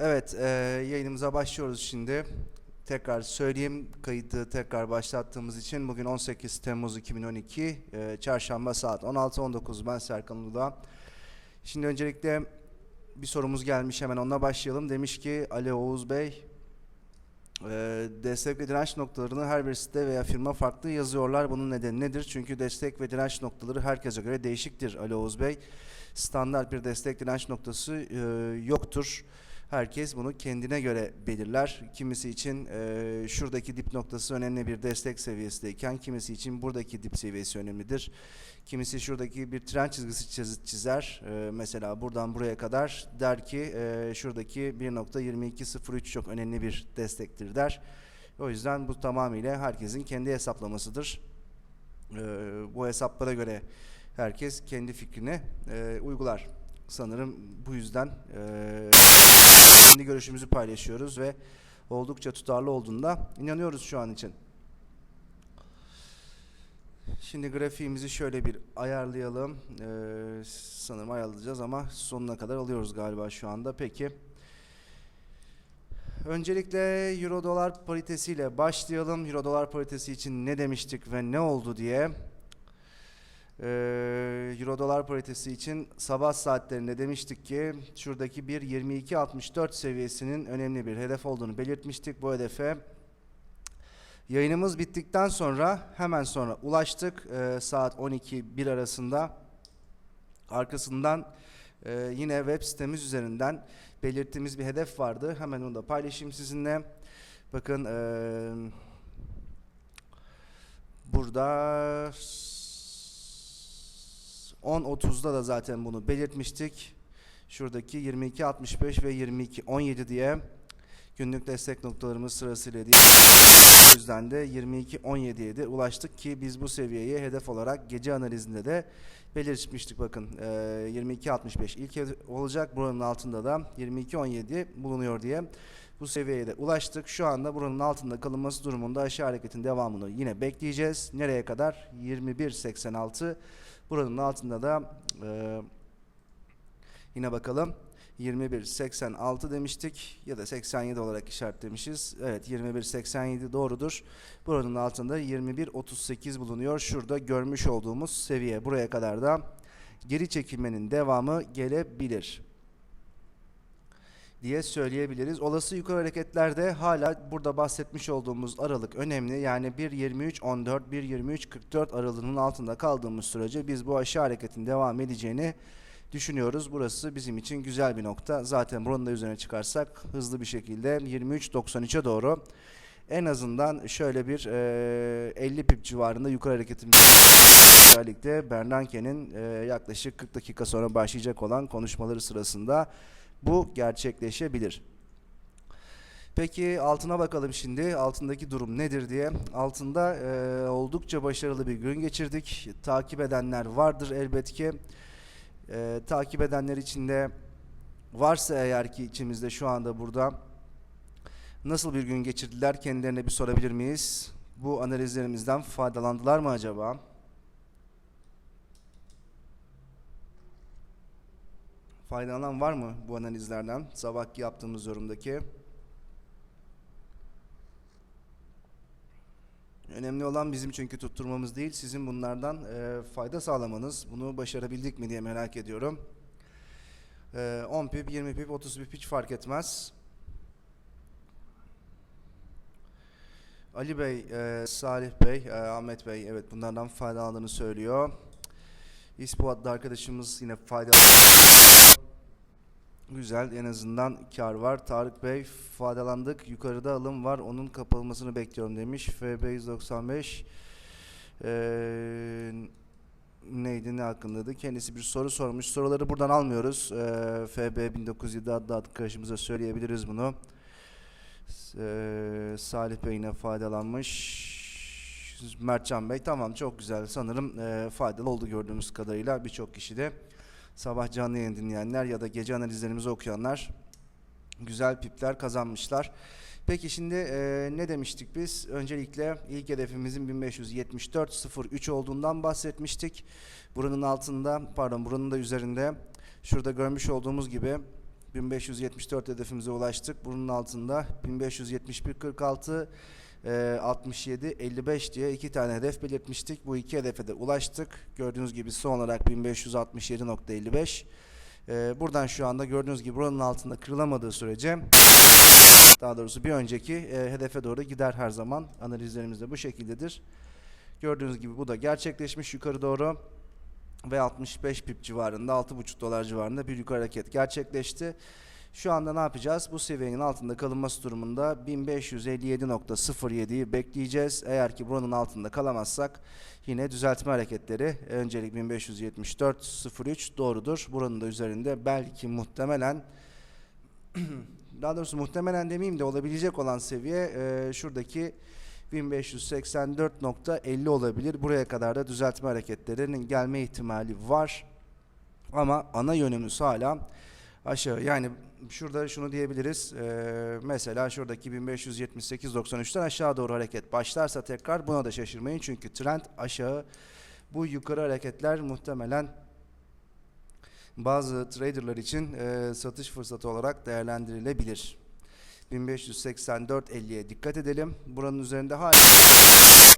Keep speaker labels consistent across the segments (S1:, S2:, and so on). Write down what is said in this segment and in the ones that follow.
S1: Evet, e, yayınımıza başlıyoruz şimdi. Tekrar söyleyeyim, kayıtı tekrar başlattığımız için bugün 18 Temmuz 2012, e, Çarşamba saat 16.19 ben Serkan Uludağ. Şimdi öncelikle bir sorumuz gelmiş, hemen onunla başlayalım. Demiş ki Ali Oğuz Bey, e, destek ve direnç noktalarını her bir site veya firma farklı yazıyorlar. Bunun nedeni nedir? Çünkü destek ve direnç noktaları herkese göre değişiktir Ali Oğuz Bey. Standart bir destek direnç noktası e, yoktur. Herkes bunu kendine göre belirler. Kimisi için e, şuradaki dip noktası önemli bir destek seviyesindeyken kimisi için buradaki dip seviyesi önemlidir. Kimisi şuradaki bir tren çizgisi çiz- çizer. E, mesela buradan buraya kadar der ki e, şuradaki 1.2203 çok önemli bir destektir der. O yüzden bu tamamıyla herkesin kendi hesaplamasıdır. E, bu hesaplara göre herkes kendi fikrini e, uygular. Sanırım bu yüzden e, kendi görüşümüzü paylaşıyoruz ve oldukça tutarlı olduğunda inanıyoruz şu an için. Şimdi grafiğimizi şöyle bir ayarlayalım. Ee, sanırım ayarlayacağız ama sonuna kadar alıyoruz galiba şu anda. Peki. Öncelikle Euro dolar paritesiyle başlayalım. Euro dolar paritesi için ne demiştik ve ne oldu diye. Euro dolar paritesi için sabah saatlerinde demiştik ki şuradaki bir 22.64 seviyesinin önemli bir hedef olduğunu belirtmiştik. Bu hedefe yayınımız bittikten sonra hemen sonra ulaştık Ee, saat 12-1 arasında. Arkasından e, yine web sitemiz üzerinden belirttiğimiz bir hedef vardı. Hemen onu da paylaşayım sizinle. Bakın eee burada 10.30'da da zaten bunu belirtmiştik. Şuradaki 22.65 ve 22.17 diye günlük destek noktalarımız sırasıyla değil. O yüzden de 22.17'ye de ulaştık ki biz bu seviyeyi hedef olarak gece analizinde de belirtmiştik bakın. Eee 22.65 ilk olacak. Buranın altında da 22.17 bulunuyor diye bu seviyeye de ulaştık. Şu anda buranın altında kalınması durumunda aşağı hareketin devamını yine bekleyeceğiz. Nereye kadar? 21.86 Buranın altında da e, yine bakalım 21.86 demiştik ya da 87 olarak işaretlemişiz. Evet 21.87 doğrudur. Buranın altında 21.38 bulunuyor. Şurada görmüş olduğumuz seviye. Buraya kadar da geri çekilmenin devamı gelebilir diye söyleyebiliriz. Olası yukarı hareketlerde hala burada bahsetmiş olduğumuz aralık önemli. Yani 1.23.14, 1.23.44 aralığının altında kaldığımız sürece biz bu aşağı hareketin devam edeceğini düşünüyoruz. Burası bizim için güzel bir nokta. Zaten buranın da üzerine çıkarsak hızlı bir şekilde 23.93'e doğru en azından şöyle bir e, 50 pip civarında yukarı hareketimiz özellikle Bernanke'nin e, yaklaşık 40 dakika sonra başlayacak olan konuşmaları sırasında bu gerçekleşebilir. Peki altına bakalım şimdi. Altındaki durum nedir diye. Altında e, oldukça başarılı bir gün geçirdik. Takip edenler vardır elbet ki. E, takip edenler içinde varsa eğer ki içimizde şu anda burada nasıl bir gün geçirdiler kendilerine bir sorabilir miyiz? Bu analizlerimizden faydalandılar mı acaba? Faydalanan var mı bu analizlerden? Sabahki yaptığımız yorumdaki. Önemli olan bizim çünkü tutturmamız değil, sizin bunlardan e, fayda sağlamanız. Bunu başarabildik mi diye merak ediyorum. E, 10 pip, 20 pip, 30 pip hiç fark etmez. Ali Bey, e, Salih Bey, e, Ahmet Bey evet bunlardan faydalandığını söylüyor. İspo adlı arkadaşımız yine fayda Güzel en azından kar var. Tarık Bey faydalandık. Yukarıda alım var. Onun kapatılmasını bekliyorum demiş. FB 195 ee, neydi ne hakkındaydı? Kendisi bir soru sormuş. Soruları buradan almıyoruz. Ee, FB 1907 adlı arkadaşımıza söyleyebiliriz bunu. Ee, Salih Bey yine faydalanmış. Mertcan Bey tamam çok güzel. Sanırım e, faydalı oldu gördüğümüz kadarıyla birçok kişi de sabah canlı yayın dinleyenler ya da gece analizlerimizi okuyanlar güzel pipler kazanmışlar. Peki şimdi e, ne demiştik biz? Öncelikle ilk hedefimizin 1574.03 olduğundan bahsetmiştik. Buranın altında, pardon buranın da üzerinde şurada görmüş olduğumuz gibi 1574 hedefimize ulaştık. Bunun altında 1571.46 e, 67 55 diye iki tane hedef belirtmiştik. Bu iki hedefe de ulaştık. Gördüğünüz gibi son olarak 1567.55. E, buradan şu anda gördüğünüz gibi buranın altında kırılamadığı sürece daha doğrusu bir önceki e, hedefe doğru gider her zaman. Analizlerimiz de bu şekildedir. Gördüğünüz gibi bu da gerçekleşmiş yukarı doğru ve 65 pip civarında 6,5 dolar civarında bir yukarı hareket gerçekleşti. Şu anda ne yapacağız? Bu seviyenin altında kalınması durumunda 1557.07'yi bekleyeceğiz. Eğer ki buranın altında kalamazsak yine düzeltme hareketleri öncelik 1574.03 doğrudur. Buranın da üzerinde belki muhtemelen daha doğrusu muhtemelen demeyeyim de olabilecek olan seviye e, şuradaki 1584.50 olabilir. Buraya kadar da düzeltme hareketlerinin gelme ihtimali var. Ama ana yönümüz hala aşağı. Yani şurada şunu diyebiliriz. E, mesela şuradaki 1578.93'ten aşağı doğru hareket başlarsa tekrar buna da şaşırmayın. Çünkü trend aşağı. Bu yukarı hareketler muhtemelen bazı traderlar için e, satış fırsatı olarak değerlendirilebilir. 1584.50'ye dikkat edelim. Buranın üzerinde hala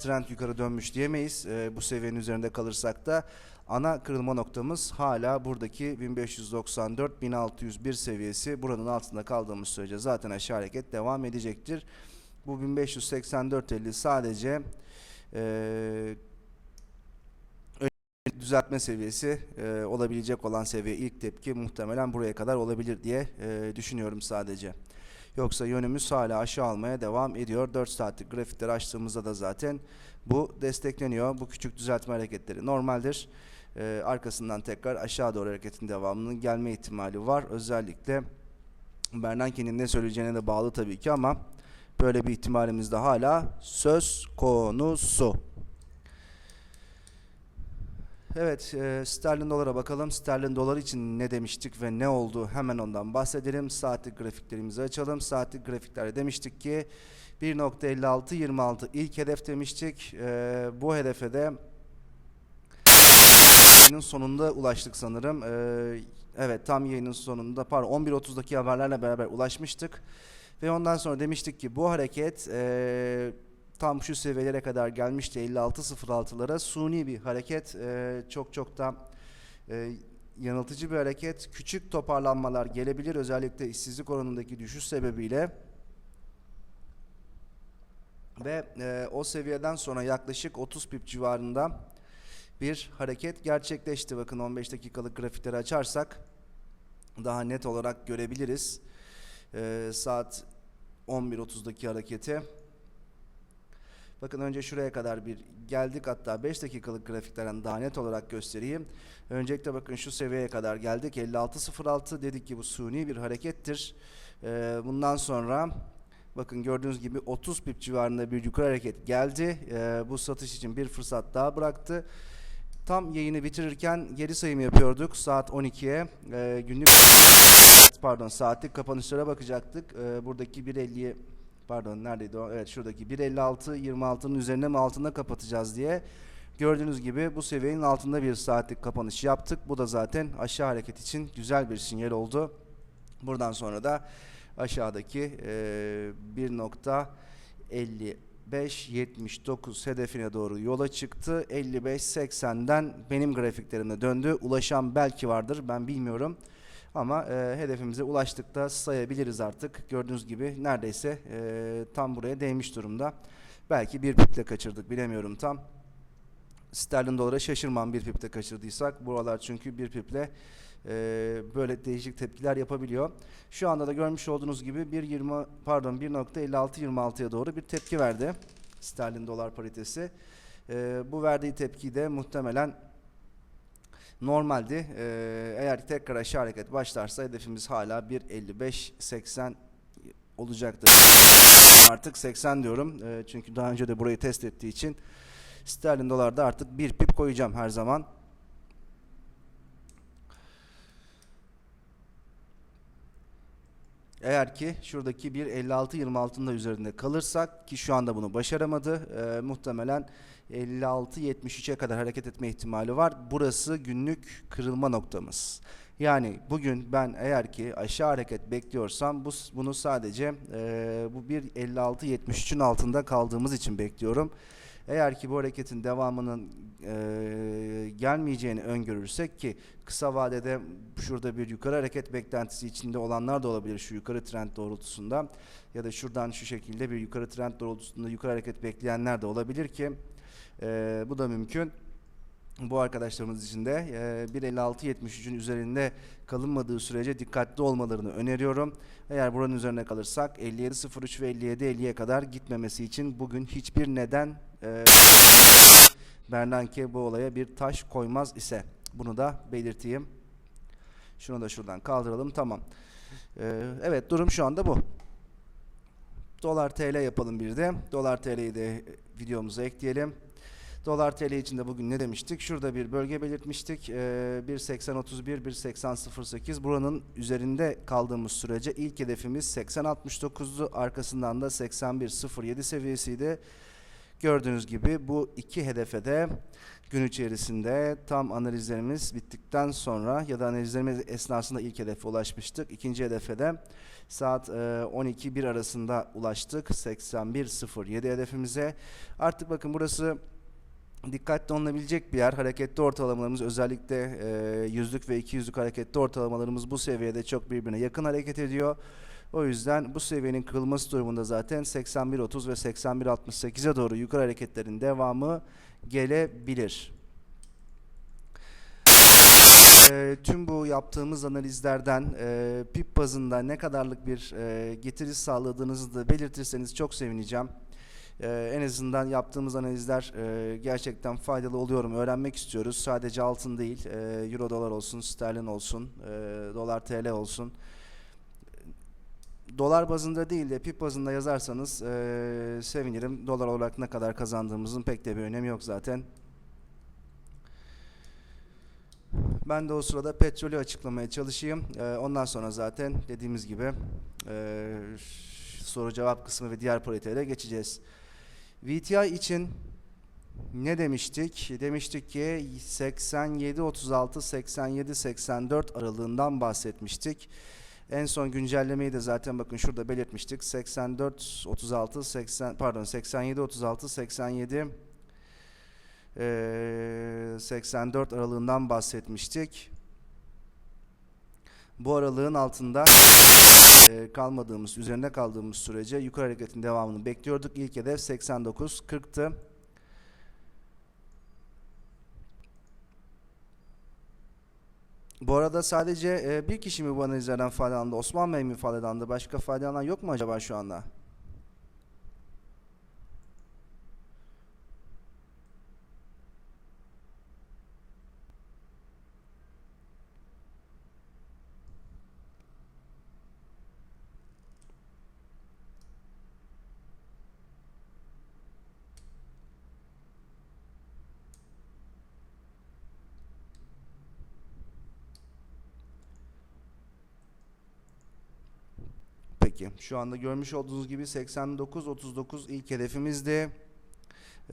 S1: trend yukarı dönmüş diyemeyiz. E, bu seviyenin üzerinde kalırsak da ana kırılma noktamız hala buradaki 1594-1601 seviyesi. Buranın altında kaldığımız sürece zaten aşağı hareket devam edecektir. Bu 1584.50 sadece e, düzeltme seviyesi e, olabilecek olan seviye ilk tepki muhtemelen buraya kadar olabilir diye e, düşünüyorum sadece. Yoksa yönümüz hala aşağı almaya devam ediyor. 4 saatlik grafikleri açtığımızda da zaten bu destekleniyor. Bu küçük düzeltme hareketleri normaldir. E, arkasından tekrar aşağı doğru hareketin devamının gelme ihtimali var. Özellikle Bernanke'nin ne söyleyeceğine de bağlı tabii ki ama böyle bir ihtimalimiz de hala söz konusu. Evet, e, sterlin dolara bakalım. Sterlin dolar için ne demiştik ve ne oldu? Hemen ondan bahsedelim. Saatlik grafiklerimizi açalım. Saatlik grafiklerde demiştik ki 1.5626 ilk hedef demiştik. E, bu hedefe de yayının sonunda ulaştık sanırım. E, evet, tam yayının sonunda, pardon 11.30'daki haberlerle beraber ulaşmıştık. Ve ondan sonra demiştik ki bu hareket e, tam şu seviyelere kadar gelmişti. 56.06'lara suni bir hareket e, çok çok da e, yanıltıcı bir hareket. Küçük toparlanmalar gelebilir özellikle işsizlik oranındaki düşüş sebebiyle. Ve e, o seviyeden sonra yaklaşık 30 pip civarında bir hareket gerçekleşti. Bakın 15 dakikalık grafikleri açarsak daha net olarak görebiliriz. E, saat 11.30'daki hareketi Bakın önce şuraya kadar bir geldik hatta 5 dakikalık grafiklerden daha net olarak göstereyim. Öncelikle bakın şu seviyeye kadar geldik. 56.06 dedik ki bu suni bir harekettir. Ee, bundan sonra bakın gördüğünüz gibi 30 pip civarında bir yukarı hareket geldi. Ee, bu satış için bir fırsat daha bıraktı. Tam yayını bitirirken geri sayım yapıyorduk saat 12'ye. Ee, günlük pardon saatlik kapanışlara bakacaktık. Ee, buradaki 1.50'ye pardon neredeydi o? Evet şuradaki 1.56 26'nın üzerine mi altında kapatacağız diye. Gördüğünüz gibi bu seviyenin altında bir saatlik kapanış yaptık. Bu da zaten aşağı hareket için güzel bir sinyal oldu. Buradan sonra da aşağıdaki e, 1.55-79 hedefine doğru yola çıktı. 55-80'den benim grafiklerimde döndü. Ulaşan belki vardır ben bilmiyorum. Ama e, hedefimize ulaştık da sayabiliriz artık. Gördüğünüz gibi neredeyse e, tam buraya değmiş durumda. Belki bir piple kaçırdık bilemiyorum tam. Sterlin dolara şaşırmam bir piple kaçırdıysak. Buralar çünkü bir piple e, böyle değişik tepkiler yapabiliyor. Şu anda da görmüş olduğunuz gibi 1.20 pardon 1.5626'ya doğru bir tepki verdi. Sterlin dolar paritesi. E, bu verdiği tepkiyi de muhtemelen normaldi. Ee, eğer tekrar aşağı hareket başlarsa hedefimiz hala 1.55-80 olacaktır. Artık 80 diyorum. Ee, çünkü daha önce de burayı test ettiği için sterlin dolarda artık bir pip koyacağım her zaman. Eğer ki şuradaki 1.56-26'nın da üzerinde kalırsak ki şu anda bunu başaramadı. E, muhtemelen 56-73'e kadar hareket etme ihtimali var. Burası günlük kırılma noktamız. Yani bugün ben eğer ki aşağı hareket bekliyorsam bu bunu sadece e, bu 1.56.73'ün altında kaldığımız için bekliyorum. Eğer ki bu hareketin devamının e, gelmeyeceğini öngörürsek ki kısa vadede şurada bir yukarı hareket beklentisi içinde olanlar da olabilir şu yukarı trend doğrultusunda ya da şuradan şu şekilde bir yukarı trend doğrultusunda yukarı hareket bekleyenler de olabilir ki e, bu da mümkün. Bu arkadaşlarımız için de e, 1.56.73'ün üzerinde kalınmadığı sürece dikkatli olmalarını öneriyorum. Eğer buranın üzerine kalırsak 57.03 ve 57.50'ye kadar gitmemesi için bugün hiçbir neden e, Bernanke bu olaya bir taş koymaz ise bunu da belirteyim. Şunu da şuradan kaldıralım. Tamam. E, evet durum şu anda bu. Dolar TL yapalım bir de. Dolar TL'yi de videomuza ekleyelim. Dolar TL için de bugün ne demiştik? Şurada bir bölge belirtmiştik. Ee, 1.8031, 1.8008. Buranın üzerinde kaldığımız sürece ilk hedefimiz 80.69'du. Arkasından da 81.07 seviyesiydi. Gördüğünüz gibi bu iki hedefe de gün içerisinde tam analizlerimiz bittikten sonra ya da analizlerimiz esnasında ilk hedefe ulaşmıştık. İkinci hedefe de saat e, 12-1 arasında ulaştık. 81.07 hedefimize. Artık bakın burası dikkatli olunabilecek bir yer. Hareketli ortalamalarımız özellikle e, yüzlük ve iki yüzlük hareketli ortalamalarımız bu seviyede çok birbirine yakın hareket ediyor. O yüzden bu seviyenin kırılması durumunda zaten 81.30 ve 81.68'e doğru yukarı hareketlerin devamı gelebilir. E, tüm bu yaptığımız analizlerden e, PIP bazında ne kadarlık bir e, getiri sağladığınızı da belirtirseniz çok sevineceğim. Ee, en azından yaptığımız analizler e, gerçekten faydalı oluyor mu öğrenmek istiyoruz. Sadece altın değil, e, euro dolar olsun, sterlin olsun, e, dolar TL olsun. Dolar bazında değil de pip bazında yazarsanız e, sevinirim. Dolar olarak ne kadar kazandığımızın pek de bir önemi yok zaten. Ben de o sırada petrolü açıklamaya çalışayım. E, ondan sonra zaten dediğimiz gibi e, soru cevap kısmı ve diğer paritelere geçeceğiz. VTI için ne demiştik? Demiştik ki 87 36 87 84 aralığından bahsetmiştik. En son güncellemeyi de zaten bakın şurada belirtmiştik. 84 36 80 pardon 87 36 87 e, 84 aralığından bahsetmiştik. Bu aralığın altında e, kalmadığımız, üzerinde kaldığımız sürece yukarı hareketin devamını bekliyorduk. İlk hedef 89 40'tı. Bu arada sadece e, bir kişi mi bu analizlerden faydalandı? Osman Bey mi faydalandı? Başka faydalanan yok mu acaba şu anda? Peki şu anda görmüş olduğunuz gibi 89-39 ilk hedefimizdi.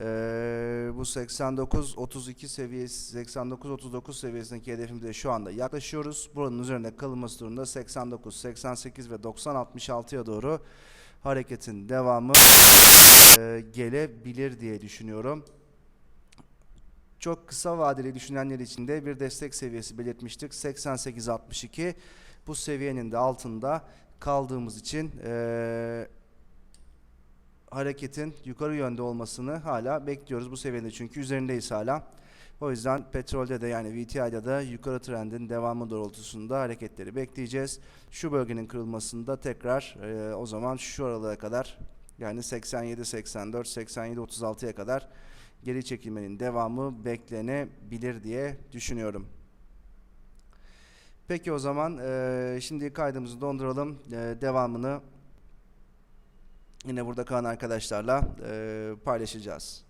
S1: Ee, bu 89-32 seviyesi 89-39 seviyesindeki hedefimize şu anda yaklaşıyoruz. Buranın üzerinde kalınması durumunda 89, 88 ve 90-66'ya doğru hareketin devamı e, gelebilir diye düşünüyorum. Çok kısa vadeli düşünenler için de bir destek seviyesi belirtmiştik. 88-62 bu seviyenin de altında kaldığımız için e, hareketin yukarı yönde olmasını hala bekliyoruz bu seviyede çünkü üzerindeyiz hala. O yüzden petrolde de yani VTI'de de yukarı trendin devamı doğrultusunda hareketleri bekleyeceğiz. Şu bölgenin kırılmasında tekrar e, o zaman şu aralığa kadar yani 87 84 87 36'ya kadar geri çekilmenin devamı beklenebilir diye düşünüyorum. Peki o zaman e, şimdi kaydımızı donduralım. E, devamını yine burada kalan arkadaşlarla e, paylaşacağız.